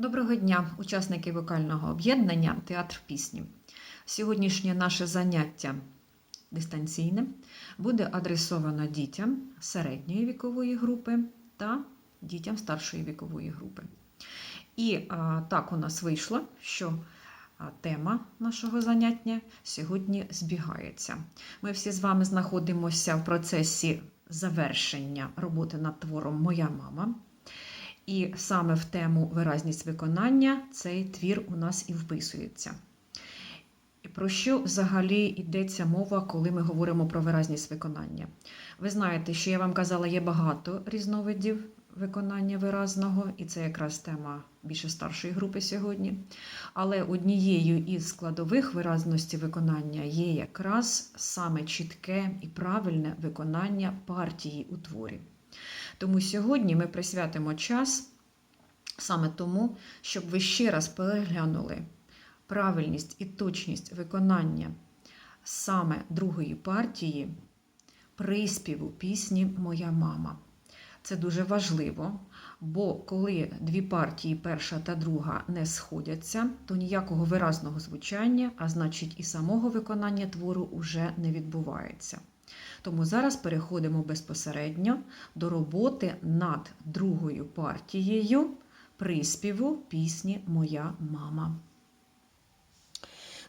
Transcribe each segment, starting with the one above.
Доброго дня, учасники вокального об'єднання Театр пісні. Сьогоднішнє наше заняття дистанційне буде адресовано дітям середньої вікової групи та дітям старшої вікової групи. І а, так у нас вийшло, що тема нашого заняття сьогодні збігається. Ми всі з вами знаходимося в процесі завершення роботи над твором Моя мама. І саме в тему виразність виконання цей твір у нас і вписується. Про що взагалі йдеться мова, коли ми говоримо про виразність виконання? Ви знаєте, що я вам казала, є багато різновидів виконання виразного, і це якраз тема більше старшої групи сьогодні. Але однією із складових виразності виконання є якраз саме чітке і правильне виконання партії у творі. Тому сьогодні ми присвятимо час саме тому, щоб ви ще раз переглянули правильність і точність виконання саме другої партії приспіву пісні Моя мама. Це дуже важливо, бо коли дві партії, перша та друга, не сходяться, то ніякого виразного звучання, а значить і самого виконання твору уже не відбувається. Тому зараз переходимо безпосередньо до роботи над другою партією приспіву пісні Моя мама.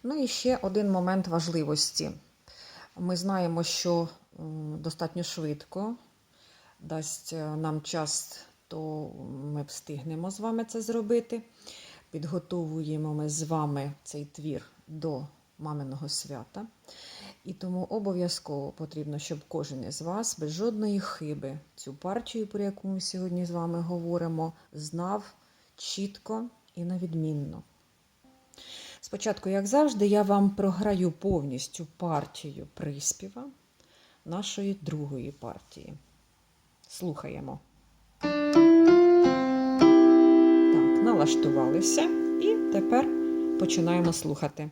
Ну і ще один момент важливості. Ми знаємо, що достатньо швидко дасть е, нам час, то ми встигнемо з вами це зробити. Підготовуємо ми з вами цей твір до маминого свята. І тому обов'язково потрібно, щоб кожен із вас без жодної хиби цю партію, про яку ми сьогодні з вами говоримо, знав чітко і навідмінно. Спочатку, як завжди, я вам програю повністю партію приспіва нашої другої партії. Слухаємо. Так, налаштувалися і тепер починаємо слухати.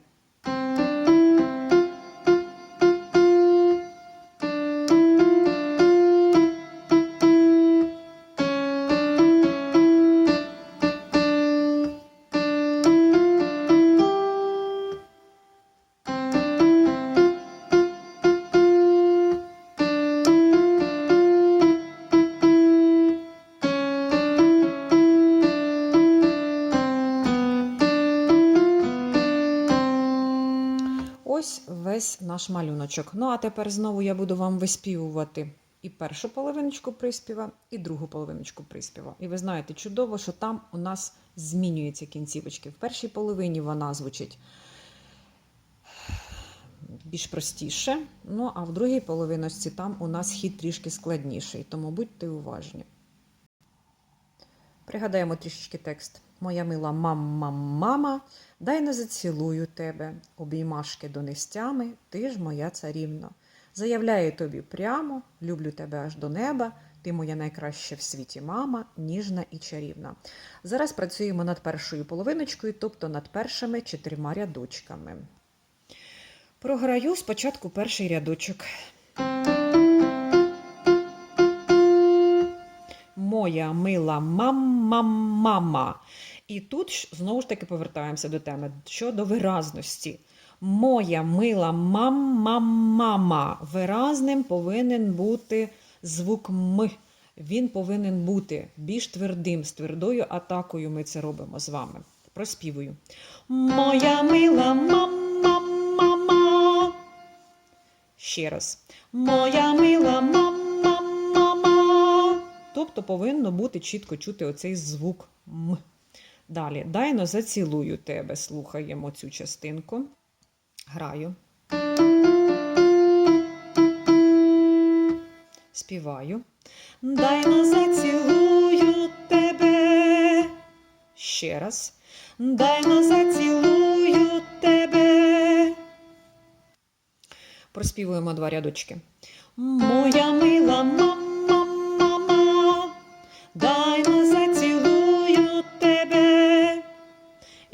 Весь наш малюночок. Ну, а тепер знову я буду вам виспівувати і першу половиночку приспіва, і другу половиночку приспіва. І ви знаєте чудово, що там у нас змінюються кінцівочки. В першій половині вона звучить більш простіше. Ну, а в другій половиночці там у нас хід трішки складніший, тому будьте уважні. Пригадаємо трішечки текст. Моя мила мама, мама, дай не зацілую тебе, обіймашки донестями, ти ж моя царівна. Заявляю тобі прямо, люблю тебе аж до неба, ти моя найкраща в світі мама, ніжна і чарівна. Зараз працюємо над першою половиночкою, тобто над першими чотирма рядочками. Програю спочатку перший рядочок. Моя мила мама, мама. І тут знову ж таки повертаємося до теми щодо виразності. Моя мила мама, мама. Виразним повинен бути звук М. Він повинен бути більш твердим, з твердою атакою ми це робимо з вами. Проспівую. Моя мила мама, мама. Ще раз. Моя мила мама. Тобто повинно бути чітко чути оцей звук М. Далі, дайно зацілую тебе. Слухаємо цю частинку. Граю. Співаю. Дайно зацілую тебе. Ще раз. Дайно зацілую тебе. Проспівуємо два рядочки. Моя мила мама,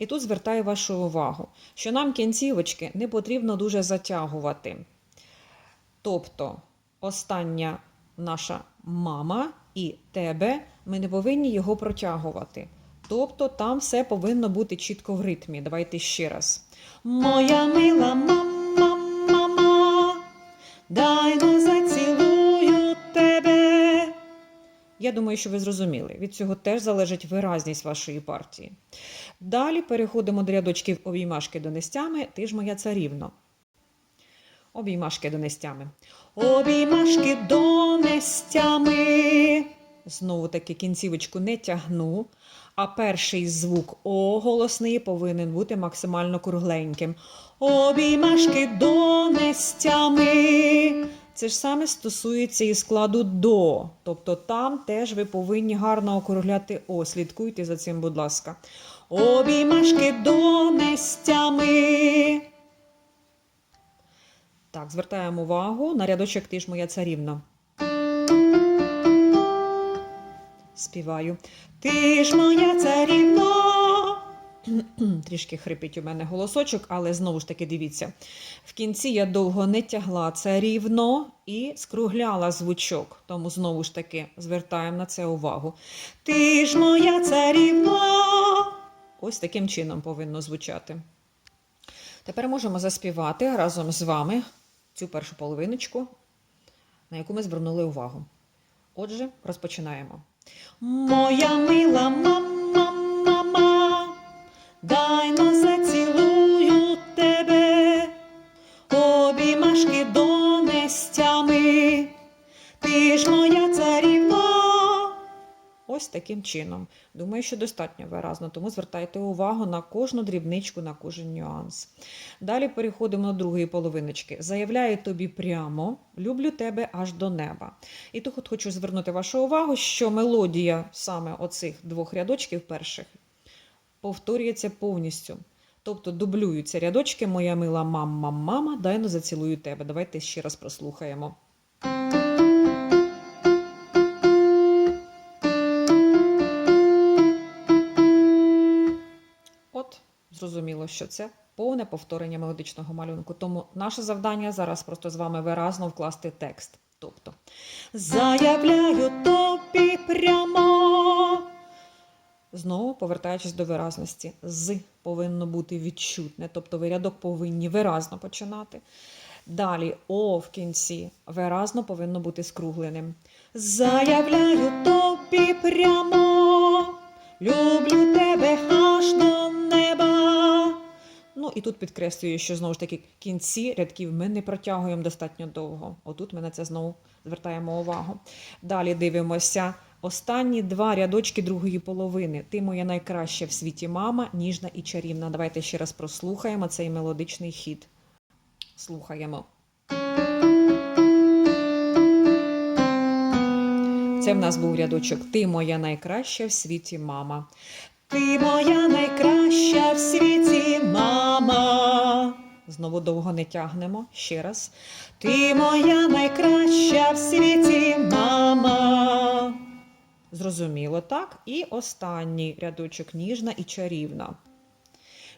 І тут звертаю вашу увагу, що нам кінцівочки не потрібно дуже затягувати. Тобто, остання наша мама і тебе, ми не повинні його протягувати. Тобто там все повинно бути чітко в ритмі. Давайте ще раз. Моя мила мама, Я думаю, що ви зрозуміли. Від цього теж залежить виразність вашої партії. Далі переходимо до рядочків обіймашки донестями. Ти ж моя царівно. Обіймашки донестями. Обіймашки донестями. Знову таки кінцівочку не тягну. А перший звук О голосний повинен бути максимально кругленьким. Обіймашки донестями. Це ж саме стосується і складу до. Тобто там теж ви повинні гарно округляти О. Слідкуйте за цим, будь ласка. Обіймашки донестями. Так, звертаємо увагу на рядочок ти ж моя царівна. Співаю. Ти ж моя царівна. Трішки хрипить у мене голосочок, але знову ж таки дивіться. В кінці я довго не тягла царівно і скругляла звучок. Тому знову ж таки звертаємо на це увагу. Ти ж моя царівна. Ось таким чином повинно звучати. Тепер можемо заспівати разом з вами цю першу половиночку, на яку ми звернули увагу. Отже, розпочинаємо. Моя мила мама, дай зацілую тебе, обіймашки донестями, ти ж моя царівна. Ось таким чином. Думаю, що достатньо виразно, тому звертайте увагу на кожну дрібничку, на кожен нюанс. Далі переходимо до другої половиночки. Заявляю тобі прямо, люблю тебе аж до неба. І тут хочу звернути вашу увагу, що мелодія саме оцих двох рядочків перших повторюється повністю. Тобто дублюються рядочки Моя мила мама, мама, дай но зацілую тебе. Давайте ще раз прослухаємо. От, зрозуміло, що це повне повторення мелодичного малюнку. Тому наше завдання зараз просто з вами виразно вкласти текст. Тобто, заявляю тобі прямо. Знову повертаючись до виразності, з повинно бути відчутне, тобто ви рядок повинні виразно починати. Далі О в кінці виразно повинно бути скругленим. Заявляю тобі прямо, люблю тебе і тут підкреслюю, що знову ж таки кінці рядків ми не протягуємо достатньо довго. Отут ми на це знову звертаємо увагу. Далі дивимося. Останні два рядочки другої половини. Ти моя найкраща в світі мама, ніжна і чарівна. Давайте ще раз прослухаємо цей мелодичний хід. Слухаємо. Це в нас був рядочок Ти моя найкраща в світі мама. Ти моя найкраща в світі мама. Знову довго не тягнемо. Ще раз. Ти моя найкраща в світі мама. Зрозуміло, так? І останній рядочок ніжна і чарівна.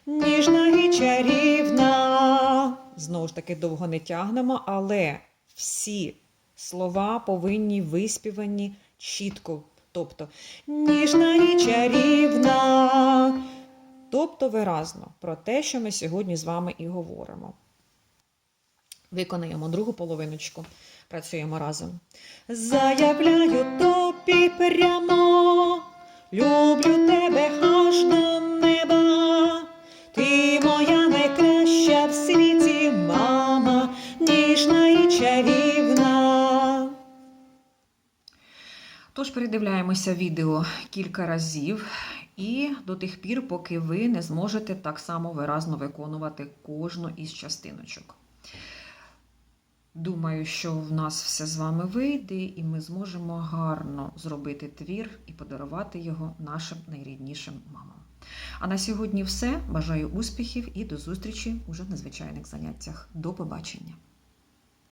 Ніжна і чарівна. Знову ж таки, довго не тягнемо, але всі слова повинні виспівані чітко. Тобто ніжна і чарівна. Тобто виразно про те, що ми сьогодні з вами і говоримо. Виконаємо другу половиночку. Працюємо разом. Заявляю тобі прямо, люблю тебе аж передивляємося відео кілька разів і до тих пір, поки ви не зможете так само виразно виконувати кожну із частиночок. Думаю, що в нас все з вами вийде, і ми зможемо гарно зробити твір і подарувати його нашим найріднішим мамам. А на сьогодні все. Бажаю успіхів і до зустрічі уже на звичайних заняттях. До побачення!